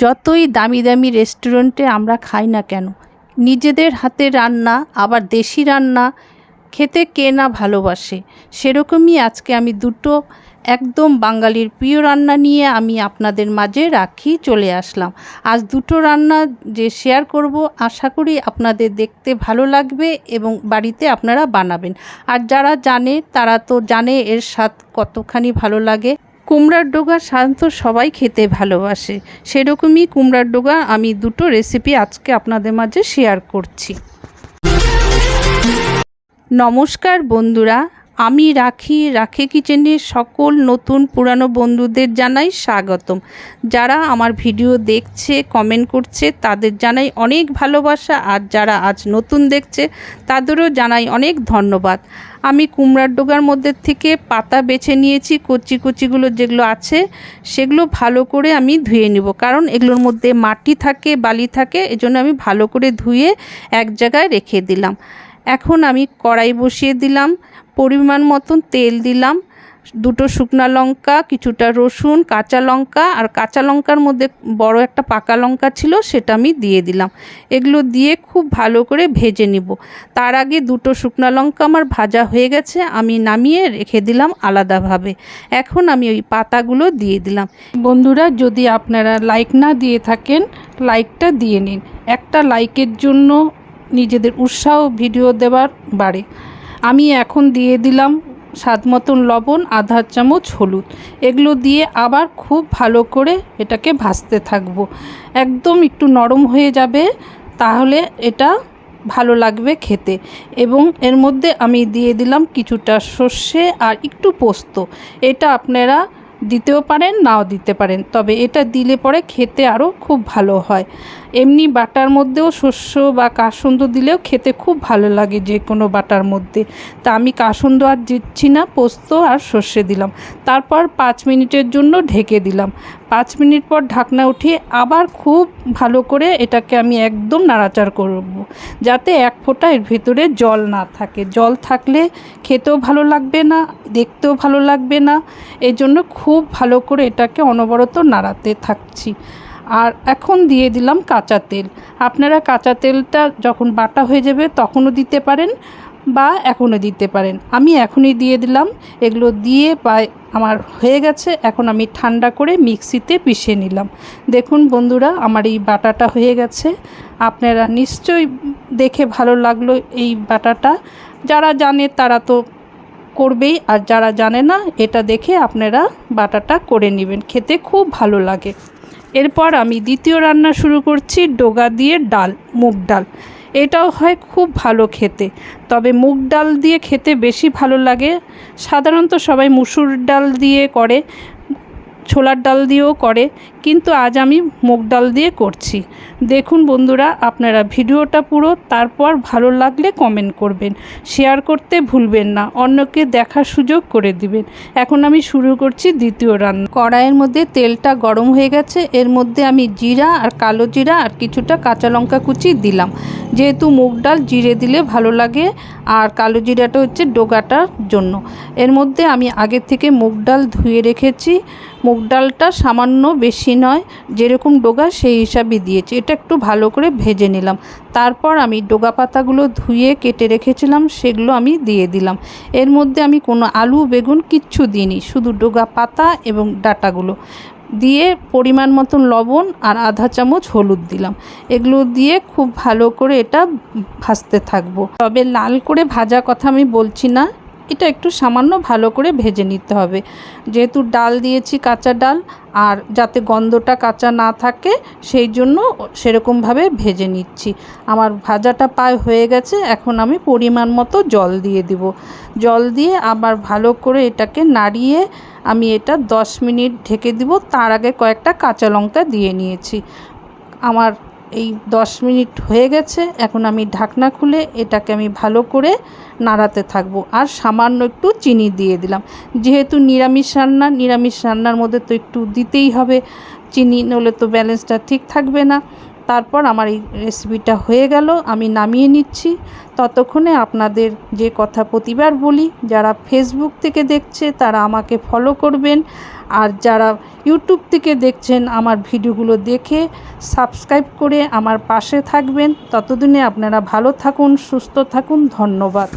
যতই দামি দামি রেস্টুরেন্টে আমরা খাই না কেন, নিজেদের হাতে রান্না, আবার দেশি রান্না, খেতে কে না ভালোবাসে, সেরকমই আজকে আমি দুটো একদম বাঙালির প্রিয় রান্না নিয়ে আমি আপনাদের মাঝে রাখি, চলে আসলাম। আজ দুটো রান্না যে শেয়ার করব, আশা করি আপনাদের দেখতে ভালো লাগবে এবং বাড়িতে আপনারা বানাবেন। আর যারা জানে, তারা তো জানে এর স্বাদ কতখানি ভালো লাগে। কুমড়ার ডোগা সাধারণত সবাই খেতে ভালোবাসে। সেরকমই কুমড়ার ডোগা আমি দুটো রেসিপি আজকে আপনাদের মাঝে শেয়ার করছি। নমস্কার বন্ধুরা, আমি রাখি। রাখি কিচেনের সকল নতুন পুরানো বন্ধুদের জানাই স্বাগতম। যারা আমার ভিডিও দেখছে কমেন্ট করছে, তাদের জানাই অনেক ভালোবাসা। আর যারা আজ নতুন দেখছে, তাদেরও জানাই অনেক ধন্যবাদ। আমি কুমড়ার ডোগার মধ্যে থেকে পাতা বেছে নিয়েছি, কচি কচিগুলো যেগুলো আছে, সেগুলো ভালো করে আমি ধুয়ে নিব। কারণ এগুলোর মধ্যে মাটি থাকে, বালি থাকে, এজন্য আমি ভালো করে ধুয়ে এক জায়গায় রেখে দিলাম। এখন আমি কড়াই বসিয়ে দিলাম, পরিমাণ মতন তেল দিলাম দুটো শুকনা লঙ্কা, কিছুটা রসুন, কাঁচা লঙ্কা, আর কাঁচা লঙ্কার মধ্যে বড় একটা পাকা লঙ্কা ছিল, সেটা আমি দিয়ে দিলাম। এগুলো দিয়ে খুব ভালো করে ভেজে নিব। তার আগে দুটো শুকনা লঙ্কা আমার ভাজা হয়ে গেছে, আমি নামিয়ে রেখে দিলাম আলাদাভাবে। এখন আমি ওই পাতাগুলো দিয়ে দিলাম। বন্ধুরা, যদি আপনারা লাইক না দিয়ে থাকেন, লাইকটা দিয়ে নিন। একটা লাইকের জন্য নিজেদের উৎসাহ ভিডিও দেওয়ার বাড়ে। আমি এখন দিয়ে দিলাম স্বাদ মতন লবণ, আধা চামচ হলুদ। এগুলো দিয়ে আবার খুব ভালো করে এটাকে ভাজতে থাকব। একদম একটু নরম হয়ে যাবে, তাহলে এটা ভালো লাগবে খেতে। এবং এর মধ্যে আমি দিয়ে দিলাম কিছুটা সর্ষে আর একটু পোস্ত। এটা আপনারা দিতেও পারেন, নাও দিতে পারেন। তবে এটা দিলে পরে খেতে আরও খুব ভালো হয়। এমনি বাটার মধ্যেও শস্য বা কাসন্দ দিলেও খেতে খুব ভালো লাগে যে কোনো বাটার মধ্যে। তা আমি কাসন্দ আর দিচ্ছি না, পোস্ত আর সর্ষে দিলাম। তারপর পাঁচ মিনিটের জন্য ঢেকে দিলাম। পাঁচ মিনিট পর ঢাকনা উঠিয়ে আবার খুব ভালো করে এটাকে আমি একদম নাড়াচাড় করব। যাতে এক ফোঁটা এর ভিতরে জল না থাকে। জল থাকলে খেতেও ভালো লাগবে না, দেখতেও ভালো লাগবে না। এই জন্য খুব ভালো করে এটাকে অনবরত নাড়াতে থাকছি। আর এখন দিয়ে দিলাম কাঁচা তেল। আপনারা কাঁচা তেলটা যখন বাটা হয়ে যাবে তখনও দিতে পারেন বা এখনও দিতে পারেন। আমি এখনই দিয়ে দিলাম। এগুলো দিয়ে প্রায় আমার হয়ে গেছে। এখন আমি ঠান্ডা করে মিক্সিতে পিষে নিলাম। দেখুন বন্ধুরা, আমার এই বাটাটা হয়ে গেছে। আপনারা নিশ্চয়ই দেখে ভালো লাগল এই বাটাটা। যারা জানে তারা তো করবেই, আর যারা জানে না, এটা দেখে আপনারা বাটাটা করে নেবেন। খেতে খুব ভালো লাগে। এরপর আমি দ্বিতীয় রান্না শুরু করছি, ডোগা দিয়ে ডাল, মুগ ডাল। এটাও হয় খুব ভালো খেতে। তবে মুগ ডাল দিয়ে খেতে বেশি ভালো লাগে। সাধারণত সবাই মুসুর ডাল দিয়ে করে। ছোলার ডাল দিয়েও করে, কিন্তু আজ আমি মুগ ডাল দিয়ে করছি। দেখুন বন্ধুরা, আপনারা ভিডিওটা পুরো, তারপর ভালো লাগলে কমেন্ট করবেন। শেয়ার করতে ভুলবেন না, অন্যকে দেখার সুযোগ করে দিবেন। এখন আমি শুরু করছি দ্বিতীয় রান্না। কড়াইয়ের মধ্যে তেলটা গরম হয়ে গেছে, এর মধ্যে আমি জিরা আর কালো জিরা আর কিছুটা কাঁচা লঙ্কা কুচি দিলাম। যেহেতু মুগ ডাল জিরে দিলে ভালো লাগে, আর কালো জিরাটা হচ্ছে ডোগাটার জন্য। এর মধ্যে আমি আগে থেকে মুগ ডাল ধুয়ে রেখেছি। মুগ ডালটা সামান্য বেশি নয়, যেরকম ডোগা সেই হিসাবে দিয়েছি। এটা একটু ভালো করে ভেজে নিলাম। তারপর আমি ডোগা পাতাগুলো ধুয়ে কেটে রেখেছিলাম, সেগুলো আমি দিয়ে দিলাম। এর মধ্যে আমি কোনো আলু, বেগুন কিচ্ছু দিইনি, শুধু ডোগা পাতা এবং ডাটাগুলো। দিয়ে পরিমাণ মতন লবণ আর আধা চামচ হলুদ দিলাম। এগুলো দিয়ে খুব ভালো করে এটা ভাজতে থাকব। তবে লাল করে ভাজা কথা আমি বলছি না। এটা একটু সামান্য ভালো করে ভেজে নিতে হবে। যেহেতু ডাল দিয়েছি কাঁচা ডাল, আর যাতে গন্ধটা কাঁচা না থাকে, সেই জন্য সেরকমভাবে ভেজে নিচ্ছি। আমার ভাজাটা প্রায় হয়ে গেছে, এখন আমি পরিমাণ মতো জল দিয়ে দিব। জল দিয়ে আবার ভালো করে এটাকে নাড়িয়ে আমি এটা দশ মিনিট ঢেকে দিব। তার আগে কয়েকটা কাঁচা লঙ্কা দিয়ে নিয়েছি। আমার এই দশ মিনিট হয়ে গেছে, এখন আমি ঢাকনা খুলে এটাকে আমি ভালো করে নাড়াতে থাকব। আর সামান্য একটু চিনি দিয়ে দিলাম। যেহেতু নিরামিষ রান্না, নিরামিষ রান্নার মধ্যে তো একটু দিতেই হবে। চিনি নলে তো ব্যালেন্সটা ঠিক থাকবে না। তারপর আমার এই রেসিপিটা হয়ে গেল, আমি নামিয়ে নিচ্ছি। ততক্ষণে আপনাদের যে কথা প্রতিবার বলি, যারা ফেসবুক থেকে দেখছে, তারা আমাকে ফলো করবেন। আর যারা ইউটিউব থেকে দেখছেন, আমার ভিডিওগুলো দেখে সাবস্ক্রাইব করে আমার পাশে থাকবেন। ততদিনে আপনারা ভালো থাকুন, সুস্থ থাকুন। ধন্যবাদ।